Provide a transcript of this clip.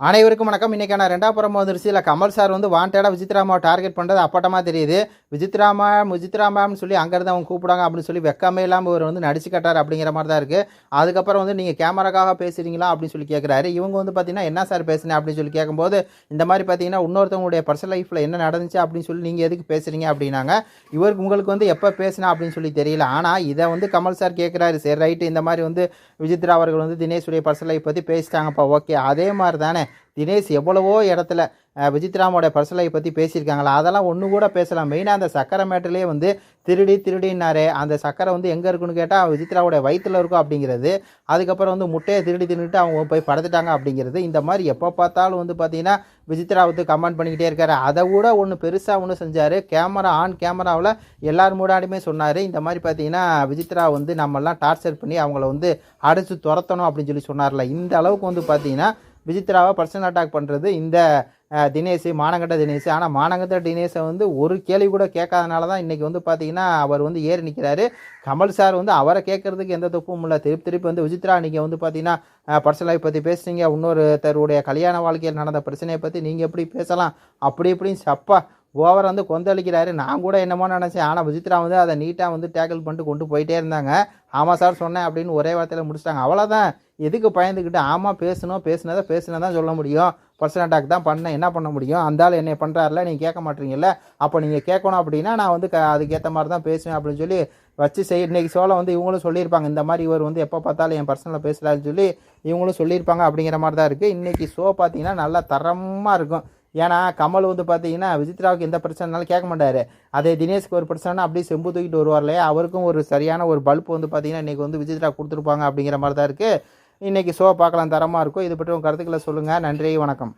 அனைவருக்கும் வணக்கம். இன்றைக்கான ரெண்டாம் புறம் வந்துருச்சு இல்லை கமல் சார் வந்து வாண்டடாக விசித்ராமாவை டார்கெட் பண்ணுறது அப்பட்டமாக தெரியுது. விசித்ராமா விசித்ராமான்னு சொல்லி அங்கேருந்து அவங்க கூப்பிடாங்க அப்படின்னு சொல்லி வெக்கமே இல்லாமல் இவர் வந்து நடிச்சு கட்டார் அப்படிங்கிற மாதிரி தான் இருக்குது அதுக்கப்புறம் வந்து நீங்கள் கேமராக்காக பேசுகிறீங்களா அப்படின்னு சொல்லி கேட்குறாரு இவங்க வந்து பார்த்தீங்கன்னா என்ன சார் பேசுனேன் அப்படின்னு சொல்லி கேட்கும்போது இந்த மாதிரி பார்த்தீங்கன்னா இன்னொருத்தவங்களுடைய பர்சனல் லைஃப்பில் என்ன நடந்துச்சு? அப்படின்னு சொல்லி நீங்கள் எதுக்கு பேசுகிறீங்க அப்படின்னாங்க. இவருக்கு உங்களுக்கு வந்து எப்போ பேசினா அப்படின்னு சொல்லி தெரியல. ஆனால் இதை வந்து கமல் சார் கேட்குறாரு சரி ரைட்டு இந்த மாதிரி வந்து விஜித்ரா அவர்கள் வந்து தினேஷுடைய பர்சனல் லைஃப் பற்றி பேசிட்டாங்கப்பா. ஓகே அதே மாதிரி தானே தினேஷ் எவ்வளவோ இடத்துல விஜித்ராமோட பர்சலை பற்றி பேசியிருக்காங்களா? அதெல்லாம் ஒன்று கூட பேசலாம். மெயினாக அந்த சக்கரை மேட்டிலே வந்து திருடி திருடினாரு அந்த சக்கரை வந்து எங்கே இருக்குன்னு கேட்டால் விஜித்ராவோட வயிற்றில் இருக்கும் அப்படிங்கிறது. அதுக்கப்புறம் வந்து முட்டையை திருடி தின்னுட்டு அவங்க போய் படுத்துட்டாங்க அப்படிங்கிறது. இந்த மாதிரி எப்போ பார்த்தாலும் வந்து பார்த்தீங்கன்னா விஜித்ரா வந்து கமெண்ட் பண்ணிக்கிட்டே இருக்காரு. அதை கூட ஒன்று பெருசாக ஒன்று செஞ்சார். கேமரா ஆன் கேமராவில் எல்லார் மூடாடியுமே சொன்னார். இந்த மாதிரி பார்த்தீங்கன்னா விஜித்ரா வந்து நம்மெல்லாம் டார்ச்சர் பண்ணி அவங்கள வந்து அடைச்சு துரத்தணும் அப்படின்னு சொல்லி சொன்னார்ல. இந்த அளவுக்கு வந்து பார்த்தீங்கன்னா விசித்ராவை பர்சனல் அட்டாக் பண்ணுறது இந்த தினேஷ் மானங்கட்ட தினேஷ் ஆனால் மானங்கட்ட தினேஷை வந்து ஒரு கேள்வி கூட கேட்காதனால தான் இன்றைக்கி வந்து பார்த்தீங்கன்னா அவர் வந்து ஏறி நிற்கிறாரு கமல் சார் வந்து அவரை கேட்கறதுக்கு எந்த தப்பும் இல்லை. திருப்பி திருப்பி வந்து விசித்ரா நீங்கள் வந்து பார்த்தீங்கன்னா பர்சனல் லைஃப் பற்றி பேசுனீங்க. இன்னொருத்தருடைய கல்யாண வாழ்க்கையில் நடந்த பிரச்சனையை பற்றி நீங்கள் எப்படி பேசலாம்? அப்படி இப்படின்னு சப்பா ஓவர் வந்து கொந்தளிக்கிறாரு. நான் கூட என்னமோ நினச்சேன். ஆனால் விசித்ரா வந்து அதை நீட்டாக வந்து டேக்கிள் பண்ணிட்டு கொண்டு போயிட்டே இருந்தாங்க. ஆமாம் சார் சொன்னேன் அப்படின்னு ஒரே வார்த்தையில் முடிச்சிட்டாங்க. அவ்வளோதான் எதுக்கு பயந்துக்கிட்டு ஆமாம் பேசணும் பேசினதை பேசினா தான் சொல்ல முடியும். பர்சனல் அட்டாக் தான் பண்ணேன். என்ன பண்ண முடியும்? அந்த ஆள் என்னை பண்ணுறாருல நீங்கள் கேட்க மாட்டீங்கல்ல? அப்போ நீங்கள் கேட்கணும் அப்படின்னா நான் வந்து க அதுக்கேற்ற மாதிரி தான் பேசுவேன் அப்படின்னு சொல்லி வச்சு செய் இன்றைக்கி சோழ வந்து இவங்களும் சொல்லியிருப்பாங்க. இந்த மாதிரி இவர் வந்து எப்போ பார்த்தாலும் என் பர்சனலாக பேசுகிறாருன்னு சொல்லி இவங்களும் சொல்லியிருப்பாங்க அப்படிங்கிற மாதிரி தான் இருக்குது இன்றைக்கி ஷோ பார்த்தீங்கன்னா நல்லா தரமாக இருக்கும். ஏன்னா கமல் வந்து பார்த்தீங்கன்னா விசித்ராவுக்கு எந்த பிரச்சனைனாலும் கேட்க மாட்டார். அதே தினேஷ்க்கு ஒரு பிரச்சனைனா அப்படியே செம்பு தூக்கிட்டு வருவார் இல்லையா? அவருக்கும் ஒரு சரியான ஒரு பல்ப் வந்து பார்த்தீங்கன்னா இன்றைக்கி வந்து விசித்ரா கொடுத்துருப்பாங்க அப்படிங்கிற மாதிரி தான் இருக்குது இன்றைக்கி ஷோ பார்க்கலாம் தரமாக இருக்கும். இது பற்றி உங்கள் கருத்துக்களை சொல்லுங்கள் நன்றி வணக்கம்.